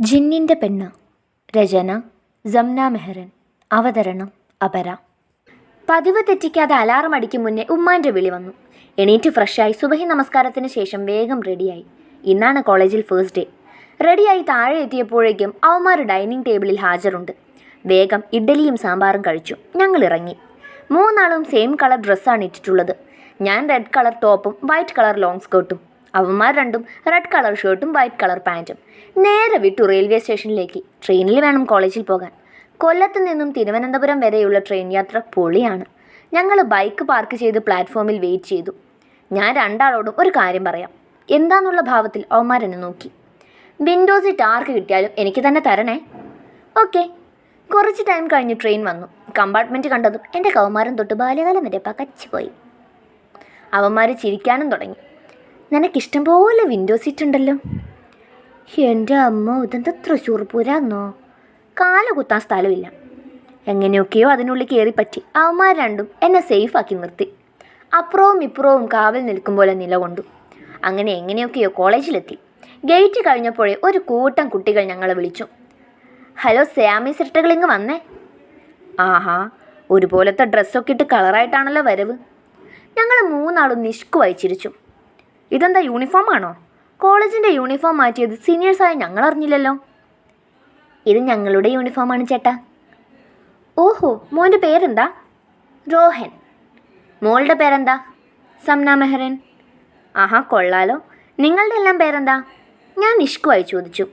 ജിന്നിന്റെ പെണ്ണ്. രചന ജംന മെഹ്റൻ. അവതരണം അപര. പതിവ് തെറ്റിക്കാതെ അലാറം അടിക്കും മുന്നേ ഉമ്മാന്റെ വിളി വന്നു. എണീറ്റ് ഫ്രഷായി സുബഹി നമസ്കാരത്തിന് ശേഷം വേഗം റെഡിയായി. ഇന്നാണ് കോളേജിൽ ഫേസ്റ്റ് ഡേ. റെഡിയായി താഴെ എത്തിയപ്പോഴേക്കും അവന്മാർ ഡൈനിങ് ടേബിളിൽ ഹാജരുണ്ട്. വേഗം ഇഡ്ഡലിയും സാമ്പാറും കഴിച്ചു. ഞങ്ങൾ ഇറങ്ങി. മൂന്നാളും സെയിം കളർ ഡ്രസ്സാണ് ഇട്ടിട്ടുള്ളത്. ഞാൻ റെഡ് കളർ ടോപ്പും വൈറ്റ് കളർ ലോങ് സ്കേർട്ടും അവന്മാർ രണ്ടും റെഡ് കളർ ഷർട്ടും വൈറ്റ് കളർ പാന്റും നേരെ വിട്ടു റെയിൽവേ സ്റ്റേഷനിലേക്ക് ട്രെയിനിൽ വേണം കോളേജിൽ പോകാൻ. കൊല്ലത്ത് നിന്നും തിരുവനന്തപുരം വരെയുള്ള ട്രെയിൻ യാത്ര പൊളിയാണ്. ഞങ്ങൾ ബൈക്ക് പാർക്ക് ചെയ്ത് പ്ലാറ്റ്ഫോമിൽ വെയിറ്റ് ചെയ്തു. ഞാൻ രണ്ടാളോടും ഒരു കാര്യം പറയാം. എന്താന്നുള്ള ഭാവത്തിൽ അവന്മാർ എന്നെ നോക്കി. വിൻഡോ സീറ്റ് ആർക്ക് കിട്ടിയാലും എനിക്ക് തന്നെ തരണേ. ഓക്കെ കുറച്ച് ടൈം കഴിഞ്ഞ് ട്രെയിൻ വന്നു. കമ്പാർട്ട്മെന്റ് കണ്ടതും എന്റെ കൗമാരം തൊട്ട് ബാല്യകാലം വരെ പകച്ചു പോയി അവന്മാർ ചിരിക്കാനും തുടങ്ങി. നിനക്കിഷ്ടം പോലെ വിൻഡോ സീറ്റ് ഉണ്ടല്ലോ. എന്റെ അമ്മ ഇതെന്താ തൃശ്ശൂർ പൂരാന്നോ? കാല കുത്താൻ സ്ഥലമില്ല. എങ്ങനെയൊക്കെയോ അതിനുള്ളിൽ കയറി പറ്റി. അവന്മാർ രണ്ടും എന്നെ സേഫാക്കി നിർത്തി. അപ്പുറവും ഇപ്പുറവും കാവൽ നിൽക്കും പോലെ നിലകൊണ്ടു. അങ്ങനെ എങ്ങനെയൊക്കെയോ കോളേജിലെത്തി. ഗേറ്റ് കഴിഞ്ഞപ്പോഴേ ഒരു കൂട്ടം കുട്ടികൾ ഞങ്ങളെ വിളിച്ചു. ഹലോ സ്യാമി ഇങ്ങ് വന്നേ. ആഹാ ഒരുപോലത്തെ ഡ്രസ്സൊക്കെ ഇട്ട് കളറായിട്ടാണല്ലോ വരവ്. ഞങ്ങൾ മൂന്നാളും നിഷ്കുവായി ചിരിച്ചു. ഇതെന്താ യൂണിഫോം ആണോ? കോളേജിന്റെ യൂണിഫോം മാറ്റിയത് സീനിയേഴ്സായ ഞങ്ങൾ അറിഞ്ഞില്ലല്ലോ. ഇത് ഞങ്ങളുടെ യൂണിഫോമാണ് ചേട്ടാ. ഓഹോ മോന്റെ പേരെന്താ? രോഹൻ മോളുടെ പേരെന്താ? സംന മെഹ്റൻ. ആഹാ കൊള്ളാലോ. നിങ്ങളുടെ എല്ലാം പേരെന്താ? ഞാൻ നിഷ്കുവായി ചോദിച്ചു.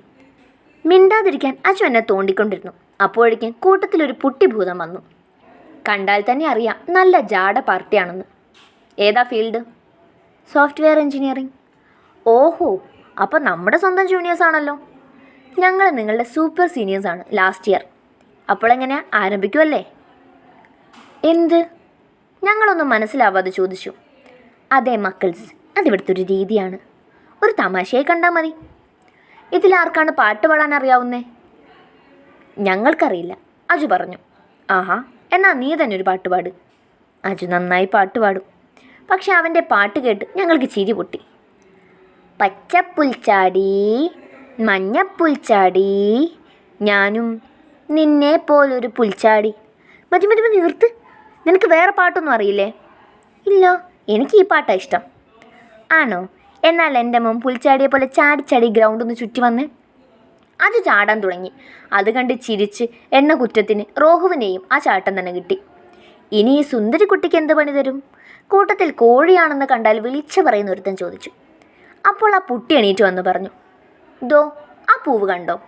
മിണ്ടാതിരിക്കാൻ അച്ചു എന്നെ തോണ്ടിക്കൊണ്ടിരുന്നു. അപ്പോഴേക്കും കൂട്ടത്തിലൊരു പുട്ടിഭൂതം വന്നു. കണ്ടാൽ തന്നെ അറിയാം നല്ല ജാട പാർട്ടിയാണെന്ന്. ഏതാ ഫീൽഡ് സോഫ്റ്റ്വെയർ എഞ്ചിനീയറിംഗ് ഓഹോ അപ്പോൾ നമ്മുടെ സ്വന്തം ജൂനിയേഴ്സ് ആണല്ലോ. ഞങ്ങൾ നിങ്ങളുടെ സൂപ്പർ സീനിയേഴ്സ് ആണ് ലാസ്റ്റ് ഇയർ അപ്പോൾ എങ്ങനെ ആരംഭിക്കുമല്ലേ എന്ത്? ഞങ്ങളൊന്നും മനസ്സിലാവാതെ ചോദിച്ചു. അതെ മക്കിൾസ് അതിവിടുത്തെ ഒരു രീതിയാണ്. ഒരു തമാശയായി കണ്ടാൽ മതി. ഇതിലാർക്കാണ് പാട്ട് പാടാൻ അറിയാവുന്നേ? ഞങ്ങൾക്കറിയില്ല അജു പറഞ്ഞു. ആഹാ എന്നാൽ നീ തന്നെ ഒരു പാട്ട് പാട്. അജു നന്നായി പാട്ട് പാടും. പക്ഷെ അവന്റെ പാട്ട് കേട്ട് ഞങ്ങൾക്ക് ചിരി പൊട്ടി. പച്ചപ്പുൽച്ചാടി മഞ്ഞപ്പുൽച്ചാടി ഞാനും നിന്നെ പോലൊരു പുൽച്ചാടി. മതി മതി മതി നിർത്ത്. നിനക്ക് വേറെ പാട്ടൊന്നും അറിയില്ലേ? ഇല്ല എനിക്ക് ഈ പാട്ടാണ് ഇഷ്ടം. ആണോ? എന്നാൽ എന്റെ മോൻ പുൽച്ചാടിയെ പോലെ ചാടി ചാടി ഗ്രൗണ്ട് ഒന്ന് ചുറ്റി വന്നേ അത് ചാടാൻ തുടങ്ങി. അത് കണ്ട് ചിരിച്ച് എണ്ണ കുറ്റത്തിന് റോഹുവിനെയും ആ ചാട്ടം തന്നെ കിട്ടി. ഇനി ഈ സുന്ദരി കുട്ടിക്ക് എന്ത് പണി തരും? കൂട്ടത്തിൽ കോഴിയാണെന്ന് കണ്ടാൽ വിളിച്ചു പറയുന്ന ഒരുത്തൻ ചോദിച്ചു. അപ്പോൾ ആ പുട്ടി എണീറ്റ് വന്ന് പറഞ്ഞു ദോ ആ പൂവ് കണ്ടോ?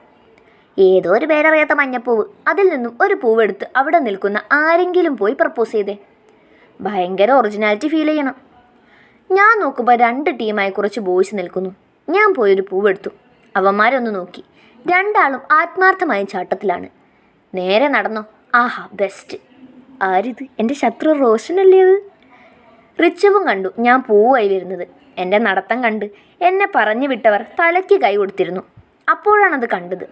ഏതോ ഒരു പേരറിയാത്ത മഞ്ഞപ്പൂവ്. അതിൽ നിന്നും ഒരു പൂവെടുത്ത് അവിടെ നിൽക്കുന്ന ആരെങ്കിലും പോയി പ്രപ്പോസ് ചെയ്തേ. ഭയങ്കര ഒറിജിനാലിറ്റി ഫീൽ ചെയ്യണം. ഞാൻ നോക്കുമ്പോൾ രണ്ട് ടീമായി കുറച്ച് ബോയ്സ് നിൽക്കുന്നു. ഞാൻ പോയൊരു പൂവെടുത്തു അവന്മാരൊന്ന് നോക്കി. രണ്ടാളും ആത്മാർത്ഥമായ ചാട്ടത്തിലാണ്. നേരെ നടന്നോ? ആഹാ ബെസ്റ്റ് ആരിത്? എന്റെ ശത്രു റോഷനല്ലേ അത്? റിച്ചുവും കണ്ടു. ഞാൻ പൂവായി വരുന്നത്. എന്റെ നടത്തം കണ്ട് എന്നെ പറഞ്ഞു വിട്ടവർ തലയ്ക്ക് കൈ കൊടുത്തിരുന്നു. അപ്പോഴാണത് കണ്ടത്.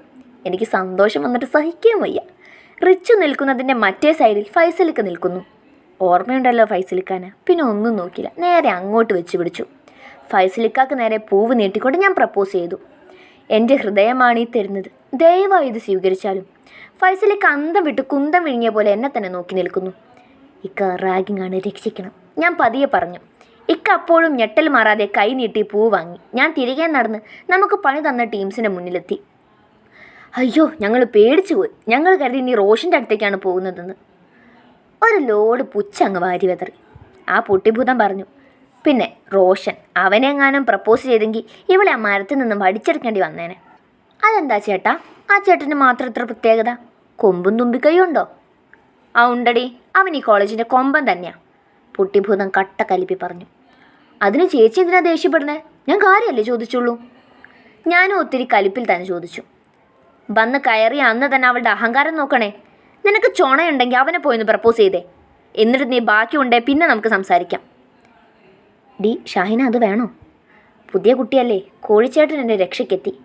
എനിക്ക് സന്തോഷം വന്നിട്ട് സഹിക്കാൻ വയ്യ. റിച്ചു നിൽക്കുന്നതിന്റെ മറ്റേ സൈഡിൽ ഫൈസലിക്ക് നിൽക്കുന്നു. ഓർമ്മയുണ്ടല്ലോ ഫൈസലിക്കാന്? പിന്നെ ഒന്നും നോക്കില്ല നേരെ അങ്ങോട്ട് വെച്ച് പിടിച്ചു. ഫൈസലിക്കാക്ക് നേരെ പൂവ് നീട്ടിക്കൊണ്ട് ഞാൻ പ്രപ്പോസ് ചെയ്തു. എന്റെ ഹൃദയമാണ് ഈ തരുന്നത്. ദയവായി ഇത് സ്വീകരിച്ചാലും ഫൈസലിക്ക് അന്തം വിട്ട് കുന്തം വിഴുങ്ങിയ പോലെ എന്നെ തന്നെ നോക്കി നിൽക്കുന്നു. ഇക്ക റാഗിങ് ആണ് രക്ഷിക്കണം. ഞാൻ പതിയെ പറഞ്ഞു ഇക്ക അപ്പോഴും ഞെട്ടൽ മാറാതെ കൈ നീട്ടി പൂ വാങ്ങി. ഞാൻ തിരികെ നടന്ന് നമുക്ക് പണി തന്ന ടീംസിന്റെ മുന്നിലെത്തി. അയ്യോ ഞങ്ങൾ പേടിച്ചു പോയി. ഞങ്ങൾ കരുതി നീ റോഷന്റെ അടുത്തേക്കാണ് പോകുന്നതെന്ന്. ഒരു ലോഡ് പുച്ചങ്ങ് വാരി വെതറി. ആ പൊട്ടിഭൂതം പറഞ്ഞു പിന്നെ റോഷൻ അവനെങ്ങാനും പ്രപ്പോസ് ചെയ്തെങ്കിൽ ഇവളെ ആ മരത്തിൽ നിന്നും വടിച്ചെടുക്കേണ്ടി വന്നേനെ. അതെന്താ ചേട്ടാ? ആ ചേട്ടന് മാത്രം ഇത്ര പ്രത്യേകത? കൊമ്പും തുമ്പിക്കൈയും ഉണ്ടോ? ആ ഉണ്ടടി. അവൻ ഈ കോളേജിന്റെ കൊമ്പൻ തന്നെയാ. പൊട്ടിഭൂതം കട്ട കലിപ്പി പറഞ്ഞു. അതിന് ചേച്ചി എന്തിനാ ദേഷ്യപ്പെടുന്നത് ഞാൻ കാര്യമല്ലേ ചോദിച്ചുള്ളൂ? ഞാനും ഒത്തിരി കലിപ്പിൽ തന്നെ ചോദിച്ചു. വന്ന് കയറി അന്ന് തന്നെ അവളുടെ അഹങ്കാരം നോക്കണേ. നിനക്ക് ചുണയുണ്ടെങ്കിൽ അവനെ പോയിന്ന് പ്രപ്പോസ് ചെയ്തേ. എന്നിട്ട് നീ ബാക്കി ഉണ്ടേ പിന്നെ നമുക്ക് സംസാരിക്കാം. ഡി ഷാഹിന അത് വേണോ? പുതിയ കുട്ടിയല്ലേ. കോഴിച്ചേട്ടൻ എന്റെ രക്ഷയ്ക്കെത്തി.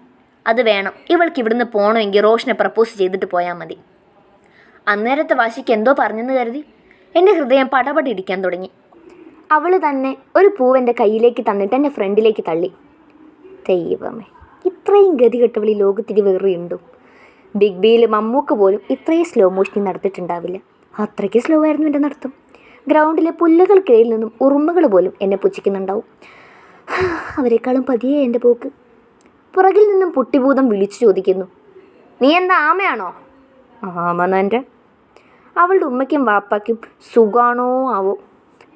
അത് വേണം. ഇവൾക്ക് ഇവിടുന്ന് പോകണമെങ്കിൽ റോഷനെ പ്രപ്പോസ് ചെയ്തിട്ട് പോയാൽ മതി. അന്നേരത്തെ വാശിക്ക് എന്തോ പറഞ്ഞെന്ന് കരുതി എന്റെ ഹൃദയം പടപടി ഇടിക്കാൻ തുടങ്ങി. അവൾ തന്നെ ഒരു പൂവ് എന്റെ കയ്യിലേക്ക് തന്നിട്ട് എന്റെ ഫ്രണ്ടിലേക്ക് തള്ളി. ദൈവമേ ഇത്രയും ഗതികെട്ടവൾ ഈ ലോകത്തിരി വേറെയുണ്ടോ ബിഗ് ബിയിൽ മമ്മൂക്ക് പോലും ഇത്രയും സ്ലോ മോഷനിൽ നടത്തിയിട്ടുണ്ടാവില്ല. അത്രയ്ക്ക് സ്ലോ ആയിരുന്നു എന്റെ നടത്തം. ഗ്രൗണ്ടിലെ പുല്ലുകൾക്കിടയിൽ നിന്നും ഉറുമ്പുകൾ പോലും എന്നെ പുച്ഛിക്കുന്നുണ്ടാവും. അവരെക്കാളും പതിയേ എന്റെ പോക്ക്. പുറകിൽ നിന്നും പുട്ടിഭൂതം വിളിച്ചു ചോദിക്കുന്നു. നീ എന്താ ആമയാണോ? ആമനന്റെ. അവളുടെ ഉമ്മയ്ക്കും വാപ്പയ്ക്കും സുഖാണോ ആവോ?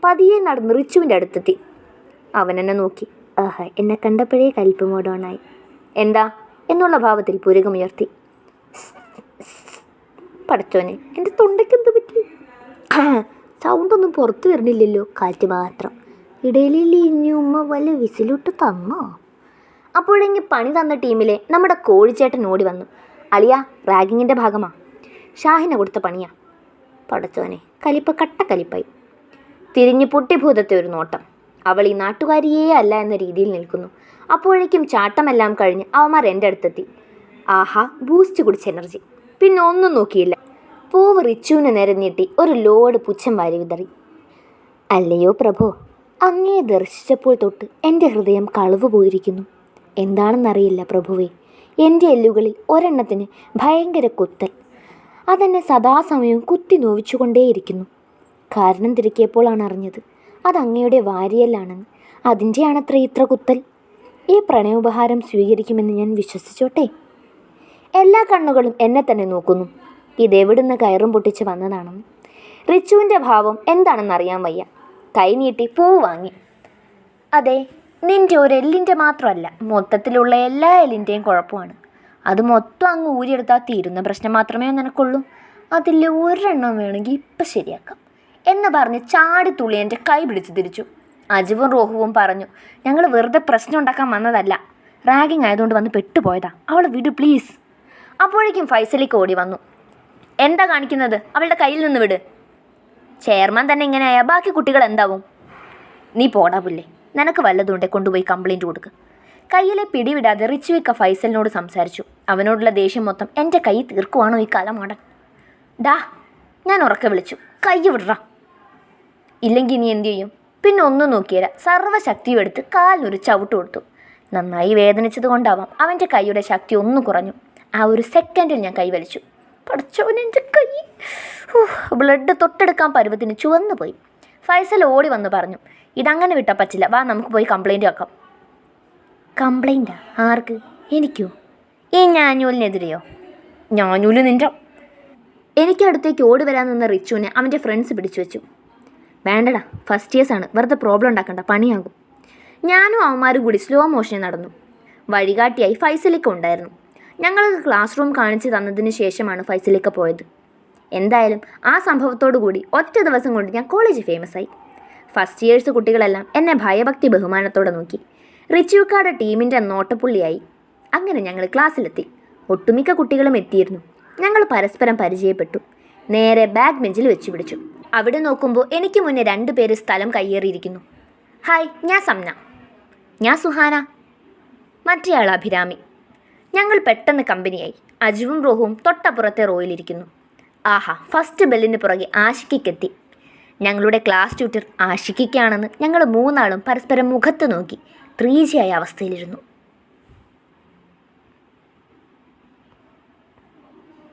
പതിയെ നടന്ന് റിച്ചുവിന്റെ അടുത്തെത്തി. അവൻ എന്നെ നോക്കി. ആഹ് എന്നെ കണ്ടപ്പോഴേ കലിപ്പ് മോഡോണായി. എന്താ? എന്നുള്ള ഭാവത്തിൽ പുരുകമുയർത്തി. പടച്ചോനെ എന്റെ തൊണ്ടയ്ക്ക് എന്ത് പറ്റി? സൗണ്ടൊന്നും പുറത്തു വരണില്ലല്ലോ കാറ്റ് മാത്രം. ഇടയിലില്ലേ ഇനി ഉമ്മ വല്ല വിസിലിട്ട് തന്നോ? അപ്പോഴെങ്കിൽ പണി തന്ന ടീമിലെ നമ്മുടെ കോഴിച്ചേട്ടൻ ഓടി വന്നു. അളിയ റാഗിങ്ങിന്റെ ഭാഗമാ. ഷാഹിനെ കൊടുത്ത പണിയാ. പടച്ചോനെ കലിപ്പ് കട്ട കലിപ്പായി. തിരിഞ്ഞു പൊട്ടിഭൂതത്തെ ഒരു നോട്ടം. അവൾ ഈ നാട്ടുകാരിയേ അല്ല എന്ന രീതിയിൽ നിൽക്കുന്നു. അപ്പോഴേക്കും ചാട്ടമെല്ലാം കഴിഞ്ഞ് അവന്മാർ എന്റെ അടുത്തെത്തി. ആഹാ ബൂസ്റ്റ് കുടിച്ച എനർജി പിന്നെ ഒന്നും നോക്കിയില്ല. പൂവ് റിച്ചുവിന് നേരെ നീട്ടി ഒരു ലോഡ് പുച്ഛം വാരി വിതറി. അല്ലയോ പ്രഭോ അങ്ങേ ദർശിച്ചപ്പോൾ തൊട്ട് എന്റെ ഹൃദയം കളവ് പോയിരിക്കുന്നു എന്താണെന്നറിയില്ല പ്രഭുവേ. എന്റെ എല്ലുകളിൽ ഒരെണ്ണത്തിന് ഭയങ്കര കുത്തൽ. അതെന്നെ സദാസമയവും കുത്തി നോവിച്ചുകൊണ്ടേയിരിക്കുന്നു. കാരണം തിരക്കിയപ്പോഴാണ് അറിഞ്ഞത് അത് വാരിയല്ലാണെന്ന്. അതിന്റെയാണത്ര ഇത്ര കുത്തൽ. ഈ പ്രണയോപഹാരം സ്വീകരിക്കുമെന്ന് ഞാൻ വിശ്വസിച്ചോട്ടെ? എല്ലാ കണ്ണുകളും എന്നെ തന്നെ നോക്കുന്നു. ഇതെവിടുന്ന് കയറും പൊട്ടിച്ച് വന്നതാണെന്ന്. റിച്ചുവിന്റെ ഭാവം എന്താണെന്നറിയാൻ വയ്യ. കൈ നീട്ടി പൂ വാങ്ങി. അതെ നിന്റെ ഒരു എല്ലിന്റെ മാത്രമല്ല മൊത്തത്തിലുള്ള എല്ലാ എല്ലിന്റെയും കുഴപ്പമാണ്. അത് മൊത്തം അങ്ങ് ഊരിയെടുത്താൽ തീരുന്ന പ്രശ്നം മാത്രമേ നിനക്കുള്ളൂ. അതിൽ ഒരെണ്ണം വേണമെങ്കിൽ ഇപ്പം ശരിയാക്കാം. എന്ന് പറഞ്ഞ് ചാടി തുള്ളി എന്റെ കൈ പിടിച്ച് തിരിച്ചു. അജുവും റോഹുവും പറഞ്ഞു ഞങ്ങൾ വെറുതെ പ്രശ്നം ഉണ്ടാക്കാൻ വന്നതല്ല. റാഗിങ് ആയതുകൊണ്ട് വന്ന് പെട്ടുപോയതാ. അവൾ വിട് പ്ലീസ്. അപ്പോഴേക്കും ഫൈസലിക്ക് ഓടി വന്നു. എന്താ കാണിക്കുന്നത്? അവളുടെ കയ്യിൽ നിന്ന് വിട്. ചെയർമാൻ തന്നെ ഇങ്ങനെയായാൽ ബാക്കി കുട്ടികൾ എന്താവും? നീ പോടാ പുല്ലേ. നിനക്ക് വല്ലതുണ്ട് കൊണ്ടുപോയി കംപ്ലയിന്റ് കൊടുക്ക്. കയ്യിലെ പിടിവിടാതെ റിച്ചുവിക്ക ഫൈസലിനോട് സംസാരിച്ചു. അവനോടുള്ള ദേഷ്യം മൊത്തം എന്റെ കൈ തീർക്കുവാണോ ഈ കാലമാടൻ ഡാ ഞാൻ ഉറക്കെ വിളിച്ചു. കൈ വിടറ. ഇല്ലെങ്കിൽ നീ എന്തു ചെയ്യും? പിന്നെ ഒന്നും നോക്കിയില്ല സർവശക്തിയും എടുത്ത് കാലിനൊരു ചവിട്ട് കൊടുത്തു. നന്നായി വേദനിച്ചത് കൊണ്ടാവാം അവന്റെ കൈയുടെ ശക്തി ഒന്ന് കുറഞ്ഞു. ആ ഒരു സെക്കൻഡിൽ ഞാൻ കൈ വലിച്ചു. പടച്ചോൻ എന്റെ കൈ. ബ്ലഡ് തൊട്ടെടുക്കാൻ പരുവത്തിന് ചുവന്നു പോയി ഫൈസൽ ഓടി വന്ന് പറഞ്ഞു ഇതങ്ങനെ വിട്ടാൽ പറ്റില്ല. വാ നമുക്ക് പോയി കംപ്ലൈന്റ് വെക്കാം. കംപ്ലൈന്റാ ആർക്ക്? എനിക്കോ? ഈ ഞാനൂലിനെതിരെയോ? ഞാനൂൽ നിന്റെ എനിക്ക് അടുത്തേക്ക് ഓടി വരാൻ നിന്ന റിച്ചുവിനെ അവന്റെ ഫ്രണ്ട്സ് പിടിച്ചു വെച്ചു. വേണ്ടടാ ഫസ്റ്റ് ഇയേഴ്സ് ആണ്. വെറുതെ പ്രോബ്ലം ഉണ്ടാക്കണ്ട പണിയാകും. ഞാനും അവന്മാരും കൂടി സ്ലോ മോഷനിൽ നടന്നു. വഴികാട്ടിയായി ഫൈസലിക്ക ഉണ്ടായിരുന്നു. ഞങ്ങൾക്ക് ക്ലാസ് റൂം കാണിച്ചു തന്നതിന് ശേഷമാണ് ഫൈസലിക്ക പോയത്. എന്തായാലും ആ സംഭവത്തോടു കൂടി ഒറ്റ ദിവസം കൊണ്ട് ഞാൻ കോളേജ് ഫേമസ് ആയി. ഫസ്റ്റ് ഇയേഴ്സ് കുട്ടികളെല്ലാം എന്നെ ഭയഭക്തി ബഹുമാനത്തോടെ നോക്കി. റിച്ചുക്കാട് ടീമിന്റെ നോട്ടപ്പുള്ളിയായി. അങ്ങനെ ഞങ്ങൾ ക്ലാസ്സിലെത്തി. ഒട്ടുമിക്ക കുട്ടികളും എത്തിയിരുന്നു. ഞങ്ങൾ പരസ്പരം പരിചയപ്പെട്ടു. നേരെ ബാക്ക് ബെഞ്ചിൽ വെച്ച് പിടിച്ചു. അവിടെ നോക്കുമ്പോൾ എനിക്ക് മുന്നേ രണ്ട് പേര് സ്ഥലം കയ്യേറിയിരിക്കുന്നു. ഹായ് ഞാൻ സംന ഞാൻ സുഹാന. മറ്റേയാൾ അഭിരാമി. ഞങ്ങൾ പെട്ടെന്ന് കമ്പനിയായി. അജുവും റോഹുവും തൊട്ടപ്പുറത്തെ റോയിലിരിക്കുന്നു. ആഹാ ഫസ്റ്റ് ബെല്ലിന് പുറകെ ആഷിക്കെത്തി ഞങ്ങളുടെ ക്ലാസ് ട്യൂട്ടർ ആഷിക്കാണെന്ന് ഞങ്ങൾ മൂന്നാളും പരസ്പരം മുഖത്ത് നോക്കി. ത്രീജിയായ അവസ്ഥയിലിരുന്നു.